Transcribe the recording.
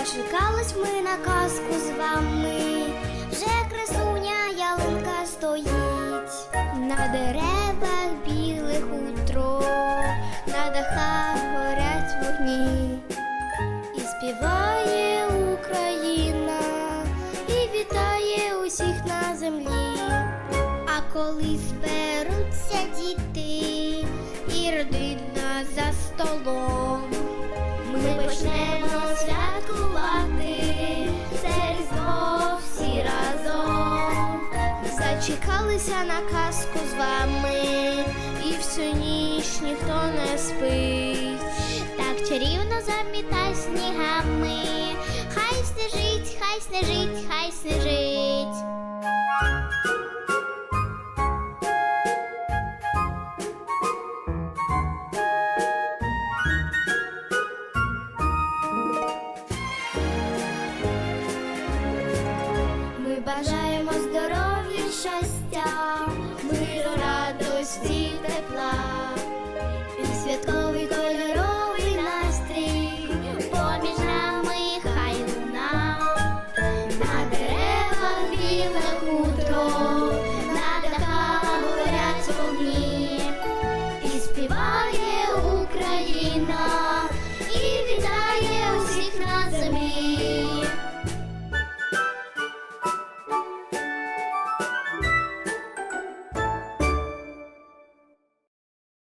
Дочекались ми на казку з вами, вже красуня ялинка стоїть, на деревах білих утро, на дахах горять вогні, і співає Україна, і вітає усіх на землі. А коли зберуться діти і родина за столом, Зачекалися на казку з вами, і всю ніч ніхто не спить. Так чарівно замітай снігами. Хай снежить, хай снежить, хай снежить. Ми бажаємо щастя, миру радості.